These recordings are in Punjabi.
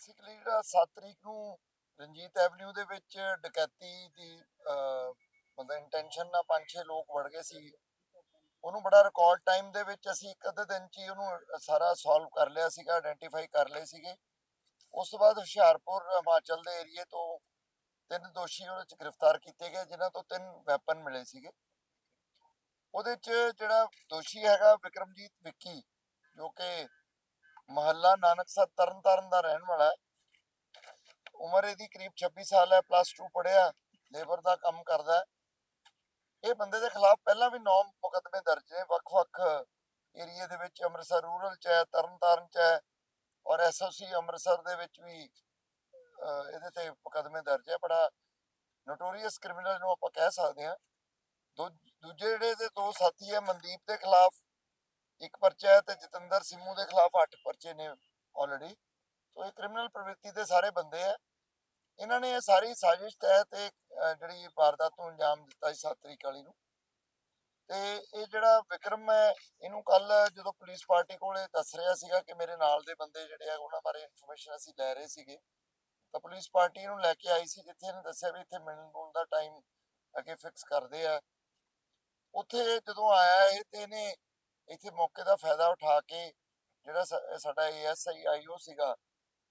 ਬੇਸਿਕਲੀ ਜਿਹੜਾ 7 ਤਰੀਕ ਨੂੰ ਰਣਜੀਤ ਐਵਨਿਊ ਦੇ ਵਿੱਚ ਡਕੈਤੀ ਦੀ ਮਤਲਬ ਇੰਟੈਂਸ਼ਨ ਨਾਲ ਪੰਜ ਛੇ ਲੋਕ ਵੜ ਗਏ ਸੀ, ਉਹਨੂੰ ਬੜਾ ਰਿਕਾਰਡ ਟਾਈਮ ਦੇ ਵਿੱਚ ਅਸੀਂ ਇੱਕ ਅੱਧੇ ਦਿਨ ਚ ਹੀ ਉਹਨੂੰ ਸਾਰਾ ਸੋਲਵ ਕਰ ਲਿਆ ਸੀਗਾ ਆਇਡੈਂਟੀਫਾਈ ਕਰ ਲਏ ਸੀਗੇ। ਉਸ ਤੋਂ ਬਾਅਦ ਹੁਸ਼ਿਆਰਪੁਰ, ਹਿਮਾਚਲ ਦੇ ਏਰੀਏ ਤੋਂ ਤਿੰਨ ਦੋਸ਼ੀ ਉਹਦੇ ਚ ਗ੍ਰਿਫਤਾਰ ਕੀਤੇ ਗਏ, ਜਿਨ੍ਹਾਂ ਤੋਂ ਤਿੰਨ ਵੈਪਨ ਮਿਲੇ ਸੀਗੇ। ਉਹਦੇ ਚ ਜਿਹੜਾ ਦੋਸ਼ੀ ਹੈਗਾ ਵਿਕਰਮਜੀਤ ਵਿੱਕੀ, ਜੋ ਕਿ ਮਹੱਲਾ ਨਾਨਕਸਰ ਤਰਨਤਾਰਨ ਦਾ ਰਹਿਣ ਵਾਲਾ ਹੈ। ਉਮਰ ਇਹਦੀ ਕਰੀਬ 26 ਸਾਲ ਹੈ ਪਲੱਸ 2 ਪੜ੍ਹਿਆ ਲੇਬਰ ਦਾ ਕੰਮ ਕਰਦਾ ਹੈ। ਇਹ ਬੰਦੇ ਦੇ ਖਿਲਾਫ ਪਹਿਲਾਂ ਵੀ 9 ਮੁਕੱਦਮੇ ਦਰਜ ਨੇ, ਵੱਖ-ਵੱਖ ਏਰੀਏ ਦੇ ਵਿੱਚ ਅੰਮ੍ਰਿਤਸਰ ਰੂਰਲ ਚ ਹੈ, ਤਰਨਤਾਰਨ ਚ ਹੈ ਔਰ ਐਸਓਸੀ ਅੰਮ੍ਰਿਤਸਰ ਦੇ ਵਿੱਚ ਵੀ ਇਹਦੇ ਤੇ ਮੁਕੱਦਮੇ ਦਰਜ ਹੈ। ਬੜਾ ਨੋਟੋਰੀਅਸ ਕ੍ਰਿਮੀਨਲ ਨੂੰ ਆਪਾਂ ਕਹਿ ਸਕਦੇ ਹਾਂ। ਦੂ- ਦੂਜੇ ਜਿਹੜੇ ਦੇ ਦੋ ਸਾਥੀ ਹੈ, ਮਨਦੀਪ ਦੇ ਖਿਲਾਫ ਇੱਕ ਪਰਚਾ ਹੈ ਤੇ ਜਤਿੰਦਰ ਸਿੰਮੂ ਦੇ ਖਿਲਾਫ 8 ਪਰਚੇ ਨੇ ਆਲਰੇਡੀ ਸੋ ਇਹ ਕ੍ਰਿਮੀਨਲ ਪ੍ਰਵਿਰਤੀ ਦੇ ਸਾਰੇ ਬੰਦੇ ਆ ਇਹਨਾਂ ਨੇ ਇਹ ਸਾਰੀ ਸਾਜ਼ਿਸ਼ ਤਹਿਤ ਇਹ ਜਿਹੜੀ ਵਾਰਦਾਤ ਨੂੰ ਅੰਜਾਮ ਦਿੱਤਾ ਸੀ 7 ਤਰੀਕ ਵਾਲੀ ਨੂੰ। ਤੇ ਇਹ ਜਿਹੜਾ ਵਿਕਰਮ ਹੈ, ਇਹਨੂੰ ਕੱਲ ਜਦੋਂ ਪੁਲਿਸ ਪਾਰਟੀ ਕੋਲੇ ਦੱਸ ਰਿਹਾ ਸੀਗਾ ਕਿ ਮੇਰੇ ਨਾਲ ਦੇ ਬੰਦੇ ਜਿਹੜੇ ਆ, ਉਹਨਾਂ ਬਾਰੇ ਇਨਫੋਰਮੇਸ਼ਨ ਅਸੀਂ ਲੈ ਰਹੇ ਸੀਗੇ। ਤਾਂ ਪੁਲਿਸ ਪਾਰਟੀ ਇਹਨੂੰ ਲੈ ਕੇ ਆਈ ਸੀ, ਜਿੱਥੇ ਇਹਨੇ ਦੱਸਿਆ ਵੀ ਇੱਥੇ ਮਿਲਣ ਮੁਲਣ ਦਾ ਟਾਈਮ ਅੱਗੇ ਫਿਕਸ ਕਰਦੇ ਆ। ਉੱਥੇ ਜਦੋਂ ਆਇਆ ਇਹ ਤੇ ਇਹਨੇ ਇੱਥੇ ਮੌਕੇ ਦਾ ਫਾਇਦਾ ਉਠਾ ਕੇ ਜਿਹੜਾ ਸਾ- ਸਾਡਾ ਏਐਸਆਈ ਆਈਓ ਸੀਗਾ,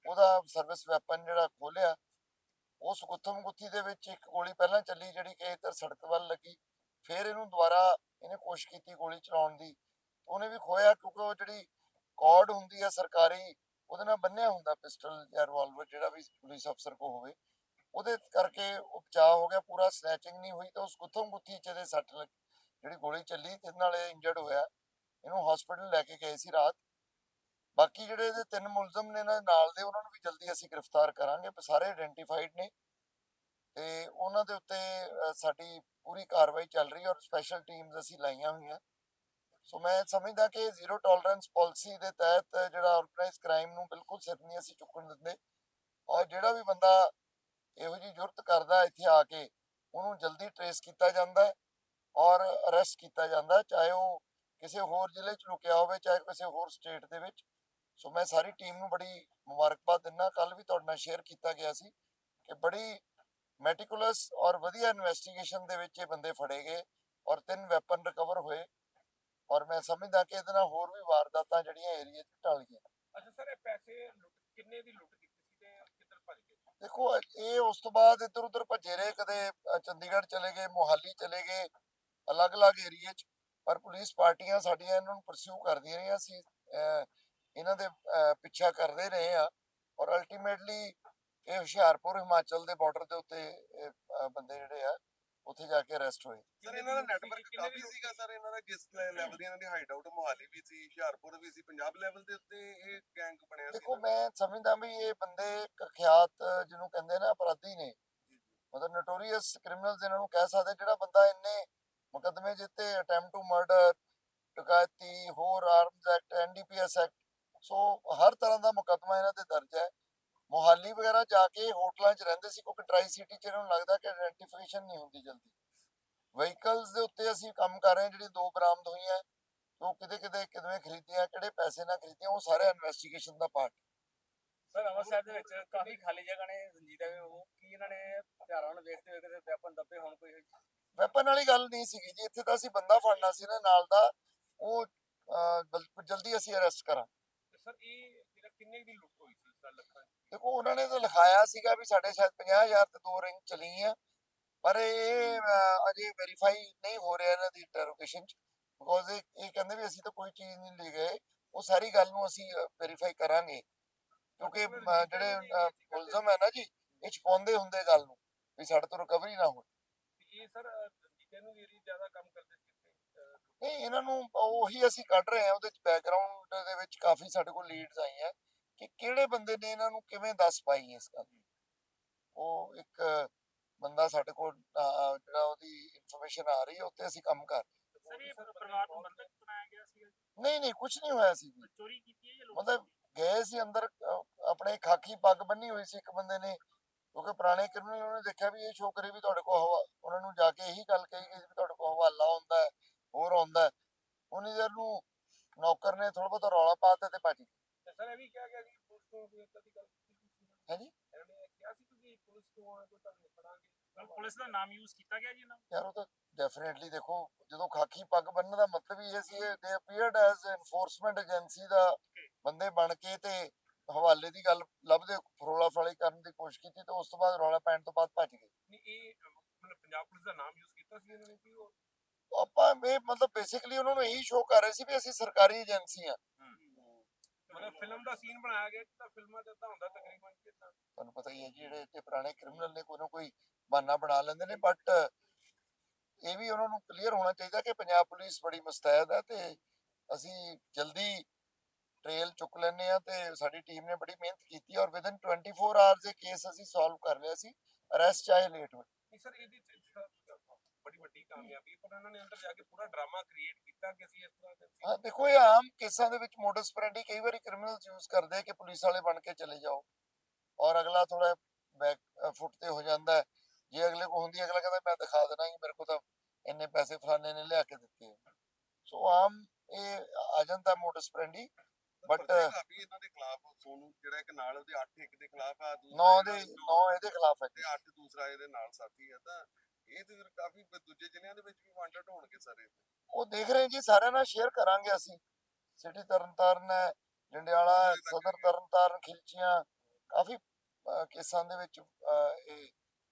ਉਹਦਾ ਸਰਵਿਸ ਵੈਪਨ ਜਿਹੜਾ ਖੋਲਿਆ ਉਸ ਗੁੱਥਮ ਗੁੱਥੀ ਦੇ ਵਿੱਚ ਇੱਕ ਗੋਲੀ ਪਹਿਲਾਂ ਚੱਲੀ ਜਿਹੜੀ ਕਿ ਇੱਧਰ ਸੜਕ ਵੱਲ ਲੱਗੀ, ਫਿਰ ਇਹਨੂੰ ਦੁਬਾਰਾ ਇਹਨੇ ਕੋਸ਼ਿਸ਼ ਕੀਤੀ ਗੋਲੀ ਚਲਾਉਣ ਦੀ, ਉਹਨੇ ਵੀ ਖੋਇਆ ਕਿਉਂਕਿ ਉਹ ਜਿਹੜੀ ਕਾਰਡ ਹੁੰਦੀ ਹੈ ਸਰਕਾਰੀ, ਉਹਦੇ ਨਾਲ ਬੰਨਿਆ ਹੁੰਦਾ ਪਿਸਟਲ ਜਾਂ ਰਿਵਾਲਵਰ ਜਿਹੜਾ ਵੀ ਪੁਲਿਸ ਅਫਸਰ ਕੋ ਹੋਵੇ, ਉਹਦੇ ਕਰਕੇ ਉਪਚਾਅ ਹੋ ਗਿਆ, ਪੂਰਾ ਸਨੈਚਿੰਗ ਨਹੀਂ ਹੋਈ ਤਾਂ ਉਸ ਗੁੱਥਮ ਗੁੱਥੀ ਚ ਇਹਦੇ ਸੱਟ ਲੱਗ, ਜਿਹੜੀ ਗੋਲੀ ਚੱਲੀ ਤੇ ਨਾਲ ਇਹ ਇੰਜਰਡ ਹੋਇਆ। ਇਹਨੂੰ ਹਸਪੀਟਲ ਲੈ ਕੇ ਗਏ ਸੀ ਰਾਤ। ਬਾਕੀ ਜਿਹੜੇ ਇਹਦੇ ਤਿੰਨ ਮੁਲਜ਼ਮ ਨੇ ਇਹਨਾਂ ਨਾਲ ਦੇ, ਉਹਨਾਂ ਨੂੰ ਵੀ ਜਲਦੀ ਅਸੀਂ ਗ੍ਰਿਫਤਾਰ ਕਰਾਂਗੇ ਪਰ ਸਾਰੇ ਆਇਡੈਂਟੀਫਾਈਡ ਨੇ। ਤੇ ਉਹਨਾਂ ਦੇ ਉੱਤੇ ਸਾਡੀ ਪੂਰੀ ਕਾਰਵਾਈ ਚੱਲ ਰਹੀ ਹੈ ਔਰ ਸਪੈਸ਼ਲ ਟੀਮਸ ਅਸੀਂ ਲਾਈਆਂ ਹੋਈਆਂ। ਸੋ ਮੈਂ ਸਮਝਦਾ ਕਿ ਜ਼ੀਰੋ ਟੋਲਰੈਂਸ ਪਾਲਿਸੀ ਦੇ ਤਹਿਤ ਜਿਹੜਾ ਆਰਗੇਨਾਈਜ਼ ਕ੍ਰਾਈਮ ਨੂੰ ਬਿਲਕੁਲ ਸਿਰ ਨਹੀਂ ਅਸੀਂ ਚੁੱਕਣ ਦਿੰਦੇ। ਔਰ ਜਿਹੜਾ ਵੀ ਬੰਦਾ ਇਹੋ ਜਿਹੀ ਜ਼ਰੂਰਤ ਕਰਦਾ ਇੱਥੇ ਆ ਕੇ, ਉਹਨੂੰ ਜਲਦੀ ਟਰੇਸ ਕੀਤਾ ਜਾਂਦਾ ਔਰ ਅਰੈਸਟ ਕੀਤਾ ਜਾਂਦਾ ਚਾਹੇ ਉਹ ਕਿਸੇ ਹੋਰ ਜ਼ਿਲ੍ਹੇ 'ਚ ਲੁਕਿਆ ਹੋਵੇ ਚਾਹੇ ਕਿਸੇ ਹੋਰ ਸਟੇਟ ਦੇ ਵਿੱਚ। ਸੋ ਮੈਂ ਸਾਰੀ ਟੀਮ ਨੂੰ ਬੜੀ ਮੁਬਾਰਕਬਾਦ ਦਿੰਦਾ। ਕੱਲ ਵੀ ਤੁਹਾਡੇ ਨਾਲ ਸ਼ੇਅਰ ਕੀਤਾ ਗਿਆ ਸੀ ਕਿ ਬੜੀ ਮੈਟੀਕੂਲਸ ਔਰ ਵਧੀਆ ਇਨਵੈਸਟੀਗੇਸ਼ਨ ਦੇ ਵਿੱਚ ਇਹ ਬੰਦੇ ਫੜੇ ਗਏ ਔਰ ਤਿੰਨ ਵੈਪਨ ਰਿਕਵਰ ਹੋਏ। ਔਰ ਮੈਂ ਸਮਝਦਾ ਕਿ ਇਹਦੇ ਨਾਲ ਹੋਰ ਵੀ ਵਾਰਦਾਤਾਂ ਜਿਹੜੀਆਂ ਏਰੀਆ 'ਚ ਟਲ ਗਈਆਂ ਅੱਛਾ ਸਰ ਇਹ ਪੈਸੇ ਲੁੱਟ ਕਿੰਨੇ ਦੀ ਲੁੱਟ ਕੀਤੀ ਸੀ ਤੇ ਕਿੱਧਰ ਭੱਜ ਗਏ? ਦੇਖੋ ਇਹ ਉਸ ਤੋਂ ਬਾਅਦ ਇੱਧਰ ਉੱਧਰ ਭੱਜੇ ਰਹੇ। ਕਦੇ ਚੰਡੀਗੜ੍ਹ ਚਲੇ ਗਏ ਮੋਹਾਲੀ ਚਲੇ ਗਏ ਅਲੱਗ-ਅਲੱਗ ਏਰੀਏ 'ਚ। ਪਰ ਪੁਲਿਸ ਪਾਰਟੀਆਂ ਸਾਡੀਆਂ ਇਹਨਾਂ ਨੂੰ ਪਰਸਿਊ ਕਰਦੀਆਂ ਰਹੀਆਂ ਸੀ ਇਹਨਾਂ ਦੇ ਪਿੱਛਾ ਕਰਦੇ ਰਹੇ ਆ ਔਰ ਅਲਟੀਮੇਟਲੀ ਇਹ ਹੁਸ਼ਿਆਰਪੁਰ ਹਿਮਾਚਲ ਦੇ ਬਾਰਡਰ ਦੇ ਉੱਤੇ ਬੰਦੇ ਜਿਹੜੇ ਆ ਉੱਥੇ ਜਾ ਕੇ ਅਰੈਸਟ ਹੋਏ। ਸਰ ਇਹਨਾਂ ਦਾ ਨੈਟਵਰਕ ਕਾਫੀ ਸੀਗਾ ਸਰ ਇਹਨਾਂ ਦਾ ਜਿਸ ਲੈਵਲ ਦੀ ਇਹਨਾਂ ਦੀ ਹਾਈਟ ਆਊਟ ਮੋਹਾਲੀ ਵੀ ਸੀ ਹੁਸ਼ਿਆਰਪੁਰ ਵੀ ਸੀ ਪੰਜਾਬ ਲੈਵਲ ਦੇ ਉੱਤੇ ਇਹ ਗੈਂਗ ਬਣਿਆ ਸੀ ਦੇਖੋ ਮੈਂ ਸਮਝਦਾ ਵੀ ਇਹ ਬੰਦੇ ਕੁਖਿਆਤ ਜਿਹਨੂੰ ਕਹਿੰਦੇ ਨਾ ਅਪਰਾਧੀ ਨੇ। ਮਤਲਬ ਨੋਟੋਰੀਅਸ ਕ੍ਰਿਮੀਨਲਸ ਇਹਨਾਂ ਨੂੰ ਕਹਿ ਸਕਦੇ ਜਿਹੜਾ ਬੰਦਾ ਇੰਨੇ ਮੁਕੱਦਮੇ ਜਿੱਤੇ ਅਟੈਂਪਟ ਟੂ ਮਰਡਰ ਡਕੈਤੀ, ਹੋਰ arms act NDPS act so ਹਰ ਤਰ੍ਹਾਂ ਦਾ ਮੁਕੱਦਮਾ ਇਹਨਾਂ ਤੇ ਦਰਜ ਹੈ। ਮੋਹਾਲੀ ਵਗੈਰਾ ਜਾ ਕੇ ਹੋਟਲਾਂ 'ਚ ਰਹਿੰਦੇ ਸੀ, ਕਿਉਂਕਿ ਟਰਾਈ ਸਿਟੀ 'ਚ ਇਹਨਾਂ ਨੂੰ ਲੱਗਦਾ ਕਿ ਆਇਡੈਂਟੀਫਿਕੇਸ਼ਨ ਨਹੀਂ ਹੁੰਦੀ ਜਲਦੀ। ਵਹੀਕਲਸ ਦੇ ਉੱਤੇ ਅਸੀਂ ਕੰਮ ਕਰ ਰਹੇ ਹਾਂ ਜਿਹੜੀ ਦੋ ਬਰਾਮਦ ਹੋਈਆਂ ਉਹ ਕਿਤੇ ਕਿਤੇ ਕਿਵੇਂ ਖਰੀਦੀਆਂ, ਕਿਹੜੇ ਪੈਸੇ ਨਾਲ ਖਰੀਦੀਆਂ, ਉਹ ਸਾਰੇ ਇਨਵੈਸਟੀਗੇਸ਼ਨ ਦਾ ਪਾਰਟ ਸਰ, ਅੰਮ੍ਰਿਤਸਰ ਦੇ ਵਿੱਚ ਕਾਫੀ ਖਾਲੀ ਜਗ੍ਹਾ ਨੇ ਰਣਜੀਤ ਐਵੇਂ ਉਹ ਕੀ ਇਹਨਾਂ ਨੇ ਹਥਿਆਰਾਂ ਨੂੰ ਵੇਖਦੇ ਹੋਏ ਕਿਤੇ ਵੈਪਨ ਦੱਬੇ ਹੋਣ ਕੋਈ ਵੈਪਨ ਵਾਲੀ ਗੱਲ ਨਹੀਂ ਸੀਗੀ ਜੀ ਇੱਥੇ ਤਾਂ ਅਸੀਂ ਬੰਦਾ ਫੜਨਾ ਸੀ ਨਾ ਨਾਲ ਦਾ ਉਹ ਜਲਦੀ ਅਸੀਂ ਅਰੈਸਟ ਕਰਾਂ ਤੇ ਸਰ ਇਹ ਜਿਹੜਾ ਕਿੰਨੇ ਦੀ ਲੁੱਟ ਹੋਈ ਸੀ ਸਰ ਲੱਖਾਂ ਦੀ? ਦੇਖੋ ਉਹਨਾਂ ਨੇ ਤਾਂ ਲਿਖਾਇਆ ਸੀਗਾ ਵੀ ਸਾਡੇ ਸ਼ਾਇਦ 50000 ਤੇ ਦੋ ਰਿੰਗ ਚਲੀ ਆ ਪਰ ਇਹ ਅਜੇ ਵੈਰੀਫਾਈ ਨਹੀਂ ਹੋ ਰਿਹਾ ਇਹਨਾਂ ਦੀ ਇੰਟਰੋਗੇਸ਼ਨ ਚ ਬਿਕੋਜ਼ ਇਹ ਕਹਿੰਦੇ ਵੀ ਅਸੀਂ ਤਾਂ ਕੋਈ ਚੀਜ਼ ਨਹੀਂ ਲੈ ਗਏ ਉਹ ਸਾਰੀ ਗੱਲ ਨੂੰ ਅਸੀਂ ਵੈਰੀਫਾਈ ਕਰਾਂਗੇ। ਕਿਉਂਕਿ ਜਿਹੜੇ ਮੁਲਜ਼ਮ ਹੈ ਨਾ ਜੀ ਇਹ ਛਪਾਉਂਦੇ ਹੁੰਦੇ ਗੱਲ ਨੂੰ ਵੀ ਸਾਡੇ ਤੋਂ ਰਿਕਵਰੀ ਨਾ ਹੋਵੇ ਇਹ ਸਰ ਰਣਜੀਤ ਨੂੰ ਏਰੀ ਜ਼ਿਆਦਾ ਕੰਮ ਕਰਦੇ ਸੀ ਨਹੀਂ ਇਹਨਾਂ ਨੂੰ ਉਹੀ ਅਸੀਂ ਕੱਢ ਰਹੇ ਹਾਂ ਉਹਦੇ ਚ ਬੈਕਗ੍ਰਾਉਂਡ ਦੇ ਵਿੱਚ ਕਾਫੀ ਸਾਡੇ ਕੋਲ ਲੀਡਸ ਆਈਆਂ ਕਿ ਕਿਹੜੇ ਬੰਦੇ ਨੇ ਇਹਨਾਂ ਨੂੰ ਕਿਵੇਂ ਦੱਸ ਪਾਈ ਇਸ ਗੱਲ ਨੂੰ। ਉਹ ਇੱਕ ਬੰਦਾ ਸਾਡੇ ਕੋਲ ਜਿਹੜਾ ਉਹਦੀ ਇਨਫੋਰਮੇਸ਼ਨ ਆ ਰਹੀ ਹੈ ਉੱਤੇ ਅਸੀਂ ਕੰਮ ਕਰ ਰਹੇ ਸਰ ਇਹ ਪਰਿਵਾਰ ਨੂੰ ਬੰਦਕ ਬਣਾਇਆ ਗਿਆ ਸੀ ਹਾਂ। ਨਹੀਂ ਨਹੀਂ ਕੁਝ ਨਹੀਂ ਹੋਇਆ ਸੀ ਚੋਰੀ ਕੀਤੀ ਹੈ ਜਾਂ ਮਤਲਬ ਗਏ ਸੀ ਅੰਦਰ ਆਪਣੇ ਖਾਕੀ ਪੱਗ ਬੰਨੀ ਹੋਈ ਸੀ ਇੱਕ ਬੰਦੇ ਨੇ ਕਿਉਂਕਿ ਪੁਰਾਣੇ ਕ੍ਰਿਮੀਨਲ ਉਹਨੇ ਦੇਖਿਆ ਵੀ ਇਹ ਛੋਕਰੇ ਵੀ ਤੁਹਾਡੇ ਕੋਲ ਹਵਾ ਉਹਨਾਂ ਨੂੰ ਜਾ ਕੇ ਇਹੀ ਗੱਲ ਕਹੀ ਗਈ ਸੀ ਵੀ ਤੁਹਾਡੇ ਕੋਲ ਹਵਾਲਾ ਹੁੰਦਾ ਹੈ ਹੋਰ ਆਉਂਦਾ ਹੈ। ਉਨੀ ਦੇਰ ਨੂੰ ਨੌਕਰ ਨੇ ਥੋੜਾ ਬਹੁਤਾ ਰੌਲਾ ਪਾਤਾ ਤੇ ਭੱਜ ਗਏ। ਤੇ ਸਰ ਇਹ ਵੀ ਕਿਹਾ ਗਿਆ ਕਿ ਪੁਲਿਸ ਤੋਂ ਕੋਈ ਏਦਾਂ ਦੀ ਗੱਲ ਕੀਤੀ ਗਈ ਸੀ ਹਾਂਜੀ ਇਹਨਾਂ ਨੇ ਕਿਹਾ ਸੀ ਕਿ ਪੁਲਿਸ ਤੋਂ ਆ ਕੋਈ ਤੁਹਾਨੂੰ ਫੜਾਂਗੇ ਪੁਲਿਸ ਦਾ ਨਾਮ ਯੂਜ਼ ਕੀਤਾ ਗਿਆ ਜੀ ਇਹਨਾਂ ਯਾਰ ਉਹ ਤਾਂ ਡੈਫੀਨਿਟਲੀ ਦੇਖੋ ਜਦੋਂ ਖਾਕੀ ਪੱਗ ਬੰਨਣ ਦਾ ਮਤਲਬ ਹੀ ਇਹ ਸੀ ਦੇ ਅਪੀਅਰਡ ਐਜ਼ ਐਨਫੋਰਸਮੈਂਟ ਏਜੰਸੀ ਦਾ ਬੰਦੇ ਬਣ ਕੇ ਤੇ ਹਵਾਲੇ ਦੀ ਗੱਲ ਲੱਭਦੇ ਫਰੋਲਾ ਫਰਾਲੀ ਕਰਨ ਦੀ ਕੋਸ਼ਿਸ਼ ਕੀਤੀ ਤੇ ਉਸ ਤੋਂ ਬਾਅਦ ਰੌਲਾ ਪੈਣ ਤੋਂ ਬਾਅਦ ਭੱਜ ਗਏ। ਨਹੀਂ ਇਹ ਮਤਲਬ ਪੰਜਾਬ ਪੁਲਿਸ ਦਾ ਨਾਮ ਯੂਜ਼ ਕੀਤਾ ਸੀ ਇਹਨਾਂ ਨੇ ਕਿ ਉਹ ਆਪਾਂ ਇਹ ਮਤਲਬ ਬੇਸਿਕਲੀ ਉਹਨਾਂ ਨੂੰ ਇਹੀ ਸ਼ੋਅ ਕਰ ਰਹੇ ਸੀ ਵੀ ਅਸੀਂ ਸਰਕਾਰੀ ਏਜੰਸੀ ਆ ਮਤਲਬ ਫਿਲਮ ਦਾ ਸੀਨ ਬਣਾਇਆ ਗਿਆ ਤਾਂ ਫਿਲਮਾਂ ਦਾ ਤਾਂ ਹੁੰਦਾ ਤਕਰੀਬਨ ਕਿਦਾਂ ਤੁਹਾਨੂੰ ਪਤਾ ਹੀ ਹੈ ਜਿਹੜੇ ਇੱਥੇ ਪੁਰਾਣੇ ਕ੍ਰਿਮੀਨਲ ਨੇ ਕੋਈ ਨਾ ਕੋਈ ਬਹਾਨਾ ਬਣਾ ਲੈਂਦੇ ਨੇ ਬਟ ਇਹ ਵੀ ਉਹਨਾਂ ਨੂੰ ਕਲੀਅਰ ਹੋਣਾ ਚਾਹੀਦਾ ਕਿ ਪੰਜਾਬ ਪੁਲਿਸ ਬੜੀ ਮੁਸਤੈਦ ਹੈ ਤੇ ਅਸੀਂ ਜਲਦੀ ਟ੍ਰੇਲ ਚੁੱਕ ਲੈਨੇ ਆ ਤੇ ਸਾਡੀ ਟੀਮ ਨੇ ਬੜੀ ਮਿਹਨਤ ਕੀਤੀ ਔਰ ਵਿਦਨ 24 ਆਵਰਸ ਇਹ ਕੇਸ ਅਸੀਂ ਸੋਲਵ ਕਰ ਲਿਆ ਸੀ। ਅਰੈਸਟ ਚਾਹੇ ਲੇਟ ਹੋਏ। ਨਹੀਂ ਸਰ ਇਹਦੀ ਬੜੀ ਵੱਡੀ ਕਾਮਯਾਬੀ ਪਰ ਇਹਨਾਂ ਨੇ ਅੰਦਰ ਜਾ ਕੇ ਪੂਰਾ ਡਰਾਮਾ ਕ੍ਰੀਏਟ ਕੀਤਾ ਕਿ ਅਸੀਂ ਇਸ ਤਰ੍ਹਾਂ ਦੇ ਹਾਂ ਦੇਖੋ ਇਹ ਆਮ ਕੇਸਾਂ ਦੇ ਵਿੱਚ ਮੋਡਸ ਪ੍ਰੈਂਡੀ ਕਈ ਵਾਰੀ ਕ੍ਰਿਮੀਨਲਸ ਯੂਜ਼ ਕਰਦੇ ਆ ਕਿ ਪੁਲਿਸ ਵਾਲੇ ਬਣ ਕੇ ਚਲੇ ਜਾਓ। ਔਰ ਅਗਲਾ ਥੋੜਾ ਬੈਕ ਫੁੱਟ ਤੇ ਹੋ ਜਾਂਦਾ ਹੈ। ਜੇ ਅਗਲੇ ਕੋ ਹੁੰਦੀ ਅਗਲਾ ਕਹਿੰਦਾ ਮੈਂ ਦਿਖਾ ਦੇਣਾ ਕਿ ਮੇਰੇ ਕੋ ਤਾਂ ਇੰਨੇ ਪੈਸੇ ਫਲਾਣੇ ਨੇ ਲਿਆ ਕੇ ਦਿੱਤੇ। ਸੋ ਆਮ ਇਹ ਆ ਜਾਂਦਾ ਮੋਡਸ ਪ੍ਰੈਂਡੀ ਪਰਚੇ ਕਾਫੀ ਇਹਨਾਂ ਦੇ ਖਿਲਾਫ ਸੋਨੂ ਜਿਹੜਾ ਇੱਕ ਨਾਲ ਉਹਦੇ 8 ਇੱਕ ਦੇ ਖਿਲਾਫ ਆ ਦੂਸਰੇ ਨੌ ਦੇ ਨਾਲ ਨੌ ਇਹਦੇ ਖਿਲਾਫ ਹੈ ਤੇ 8 ਦੂਸਰਾ ਇਹਦੇ ਨਾਲ ਸਾਥੀ ਆ ਤਾਂ ਇਹ ਤੇ ਫਿਰ ਕਾਫੀ ਦੂਜੇ ਜ਼ਿਲ੍ਹਿਆਂ ਦੇ ਵਿੱਚ ਵੀ ਵਾਂਟਡ ਹੋਣਗੇ ਸਾਰੇ ਉਹ ਦੇਖ ਰਹੇ ਜੀ ਸਾਰਿਆਂ ਨਾਲ ਸ਼ੇਅਰ ਕਰਾਂਗੇ ਅਸੀਂ। ਸਿਟੀ ਤਰਨਤਾਰਨ ਹੈ ਜੰਡਿਆਲਾ ਹੈ, ਸਦਰ ਤਰਨਤਾਰਨ ਖਿਲਚੀਆਂ ਕਾਫੀ ਕੇਸਾਂ ਦੇ ਵਿੱਚ ਇਹ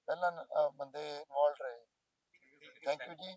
ਪਹਿਲਾਂ ਬੰਦੇ ਇਨਵੋਲਡ ਰਹੇ। ਥੈਂਕ ਯੂ ਜੀ।